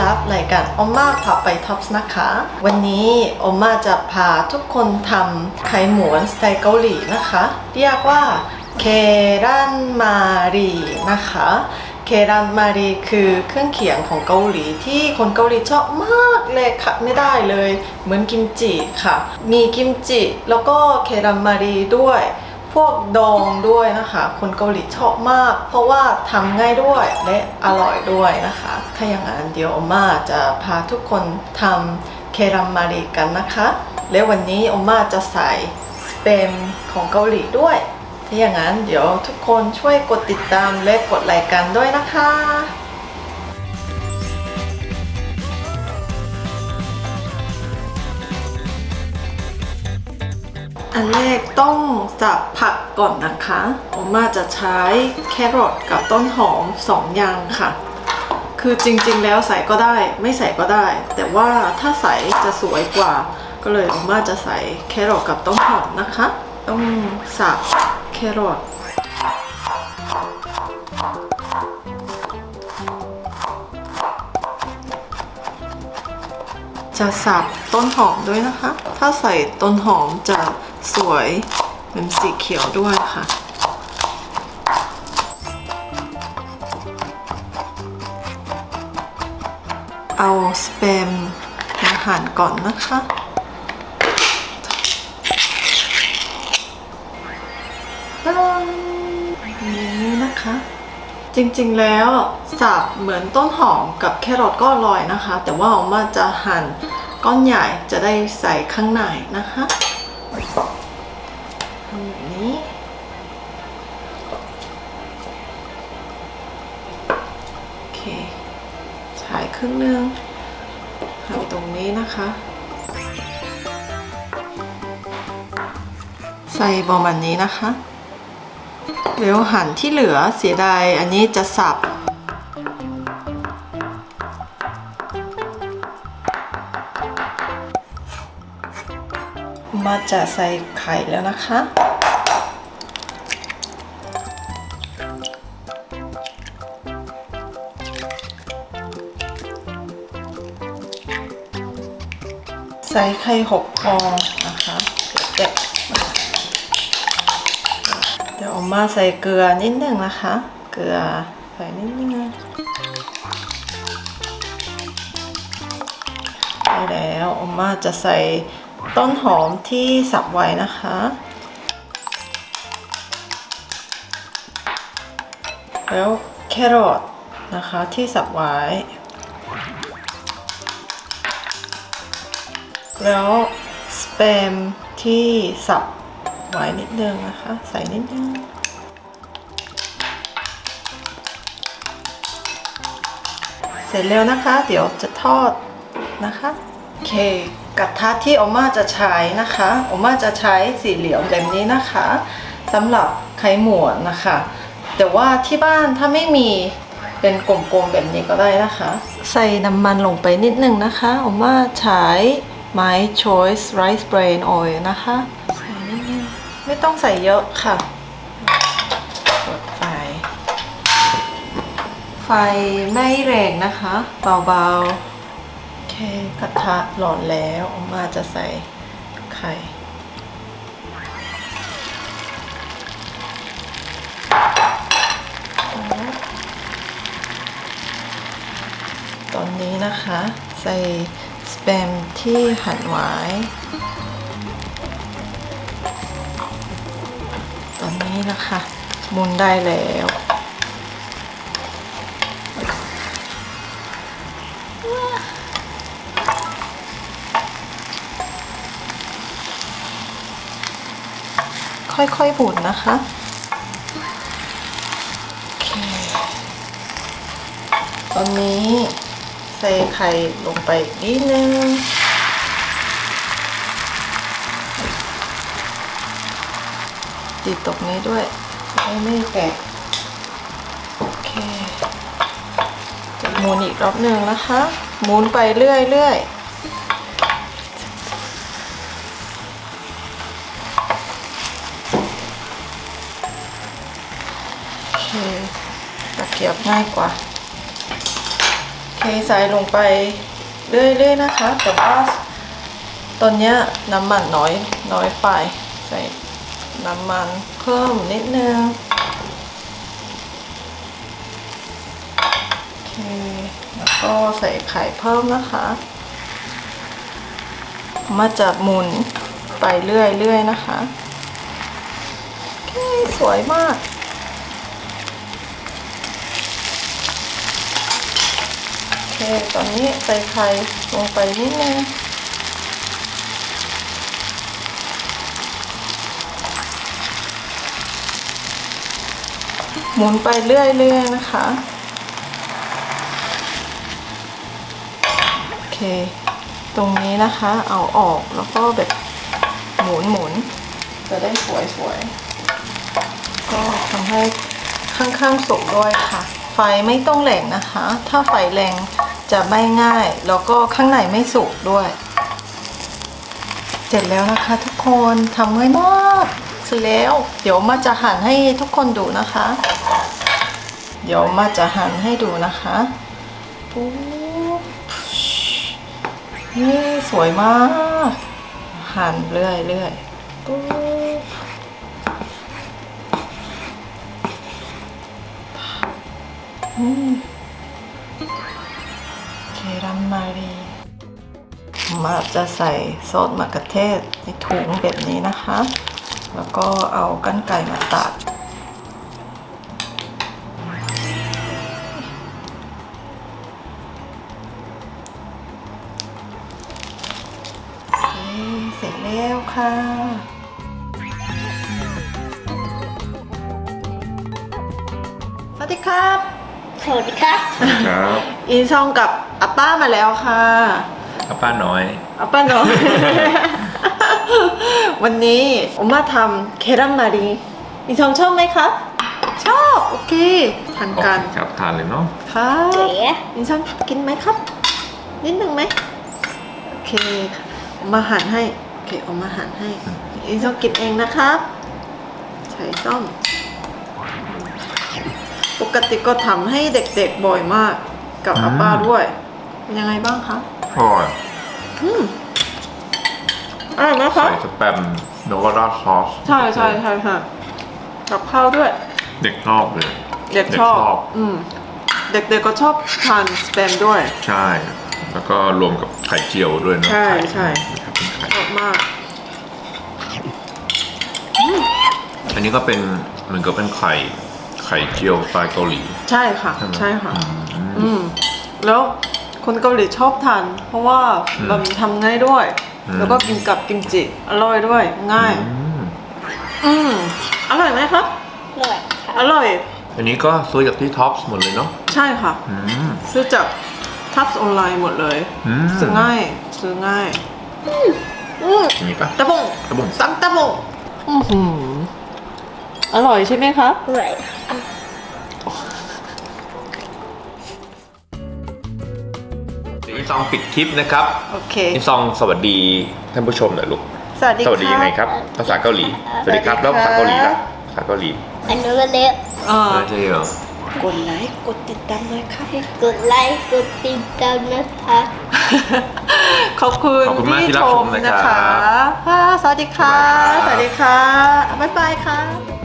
รับ รายการอมมาพาไปท็อปส์นะคะ วันนี้อมมาจะพาทุกคนทำไข่หมวนสไตล์เกาหลีนะคะ เรียกว่าเครันมารีนะคะ เครันมารีคือเครื่องเคียงของเกาหลีที่คนเกาหลีชอบมากเลยค่ะไม่ได้เลย เหมือนกิมจิค่ะ มีกิมจิแล้วก็เครันมารีด้วย พวกดองด้วยนะคะ คนเกาหลีชอบมาก เพราะว่าทำง่ายด้วยและอร่อยด้วยนะคะ ถ้าอย่างนั้นเดี๋ยวอมมาจะพาทุกคนทำเครัมมารีกันนะคะ และวันนี้อมมาจะใส่สเปมของเกาหลีด้วย ถ้าอย่างนั้นเดี๋ยวทุกคนช่วยกดติดตามและกดไลค์กันด้วยนะคะ อันแรกต้องสับผักก่อนนะคะอมมาจะใช้แครอทกับต้นหอมสองอย่างค่ะ คือจริงๆ แล้วใส่ก็ได้ ไม่ใส่ก็ได้ แต่ว่าถ้าใส่จะสวยกว่า ก็เลยอมมาจะใส่แครอทกับต้นหอมนะคะ ต้องสับแครอทจะสับต้นหอมด้วยนะคะ ถ้าใส่ต้นหอมจะ สวยเป็นสีเขียวด้วยค่ะเอาสเปมมาหั่นก่อนนะคะตาดาอย่างนี้นะคะ จริงๆแล้วสับเหมือนต้นหอมกับแครอทก็อร่อยนะคะ แต่ว่าออกมาจะหั่นก้อนใหญ่จะได้ใส่ข้างในนะคะทำแบบนี้ โอเคฉายครึ่งหนึงทำตรงนี้นะคะ ใส่ประมาณนี้นะคะแล้วหั่นที่เหลือเสียดายอันนี้จะสับ มาจะใส่ไข่แล้วนะคะ ส่ไข่หกฟองนะคะเด็ดเดี๋ยวเอามาใส่เกลือนิดหนึ่งนะคะ เกลือใส่นิดนึงได้แล้วอมมาจะใส่ต้นหอมที่สับไว้นะคะแล้วแครอทนะคะที่สับไว้ แล้วสเปมที่สับไว้นิดนึงนะคะ ใส่นิดนึงเสร็จแล้วนะคะ เดี๋ยวจะทอดนะคะโอเคกระทะที่ออมมาจะใช้นะคะออมมาจะใช้สีเหลี่ยมแบบนี้นะคะสำหรับไข่หมวนนะคะ แต่ว่าที่บ้านถ้าไม่มีเป็นกลมๆแบบนี้ก็ได้นะคะ ใส่น้ำมันลงไปนิดนึงนะคะออมมาใช้ My Choice Rice Brain Oil นะคะใส่นิดนึงไม่ต้องใส่เยอะค่ะเปิดไฟ ไฟไม่แรงนะคะ เบาๆ โอเคกระทะร้อนแล้วออกมาจะใส่ไข่ตอนนี้นะคะ ใส่ สเปมที่หั่นไว้ ตอนนี้นะคะมุนได้แล้วค่อยๆบุนนะคะ ตอนนี้ ส่ไข่ลงไปนิดนึงติดตรงนี้ด้วยได้ไม่แตกโอเคจะหมุนอีกรอบหนึ่งนะคะหมุนไปเรื่อยๆโอเคตะเกียบง่ายกว่า โอเคใส่ลงไปเรื่อยๆนะคะ แต่ว่าตอนนี้น้ำมันน้อยน้อยไปใส่น้ำมันเพิ่มนิดนึงโอเคแล้วก็ใส่ไข่เพิ่มนะคะ มาจะหมุนไปเรื่อยๆนะคะ โอเค สวยมาก โอ เคตอนนี้ใส่ไข่ลงไปนิดนึงหมุนไปเรื่อยๆนะคะ โอเค ตรงนี้นะคะ เอาออกแล้วก็แบบหมุนหมุนๆจะได้สวยๆ ก็ทำให้ข้างๆสุกด้วยค่ะ ไฟไม่ต้องแรงนะคะ ถ้าไฟแรง จะไม่ง่าย แล้วก็ข้างในไม่สุกด้วย เสร็จแล้วนะคะทุกคนทำง่ายมากเสร็จแล้ว เดี๋ยวมาจะหั่นให้ทุกคนดูนะคะ เดี๋ยวมาจะหั่นให้ดูนะคะปุ๊บนี่สวยมาก หั่นเรื่อยเรื่อยปุ๊บอืม มารีมาจะใส่ซอสมะเขือเทศในถุงแบบนี้นะคะ แล้วก็เอากั้นไก่มาตัด เสร็จแล้วค่ะสวัสดีครับ สวัสดีครับครับอินซองกับอาป้ามาแล้วค่ะอาป้าน้อยอาป้าน้อย วันนี้ผมมาทำเครัมมารีอินซองชอบไหมครับ ชอบโอเคทานกันครับทานเลยเนาะครับเก๋อินซองกินไหมครับ นิดหนึ่งไหมโอเคเอามาหั่นให้โอเคเอามาหั่นให้อินซองกินเองนะครับใช้ซ่อม ปกติก็ทำให้เด็กๆบ่อยมากกับอาป้าด้วยเป็นยังไงบ้างคะอร่อยอืมอร่อยไหมคะ ใส่สแปมโนวาราซอสใช่ใช่ใช่ค่ะกับข้าวด้วย เด็กชอบเลย เด็กชอบ อืม เด็กๆก็ชอบทานสแปมด้วย ใช่ แล้วก็รวมกับไข่เจียวด้วยเนาะใช่ไข่ใช่นะครับเป็นไข่ชอบมากอันนี้ก็เป็นเหมือนกับเป็นไข่ ไข่เจียวสไตล์เกาหลี ใช่ค่ะ ใช่ไหม ใช่ค่ะ อืมอืมแล้วคนเกาหลีชอบทาน เพราะว่าอืมมันทำง่ายด้วย อืม แล้วก็กินกับกิมจิอร่อยด้วย ง่าย อืมอืม อร่อยไหมครับอร่อยครับอร่อย อันนี้ก็ซื้อจากที่ท็อปส์หมดเลยเนาะใช่ค่ะ อืม ซื้อจากทับออนไลน์หมดเลย อืม ซื้อง่าย ซื้อง่าย อืม อย่างนี้ปะตะบงตะบงซังตะบงอื้อหือ อร่อยใช่ไหมคะอร่อยเดี๋ยวอีซองปิดคลิปนะครับโอเคอีซองสวัสดีท่านผู้ชมหน่อยลูกสวัสดีสวัสดียังไงครับภาษาเกาหลีสวัสดีครับแล้วภาษาเกาหลีล่ะภาษาเกาหลีอันนู้นเล็บเอ่อใช่เหรอกดไลค์กดติดตามเลยค่ะกดไลค์กดติดตามนะคะขอบคุณขอบคุณมากที่รับชมนะครับค่ะ สวัสดีค่ะ บ๊ายบายครับสวัสดีค่ะบ๊ายบายค่ะ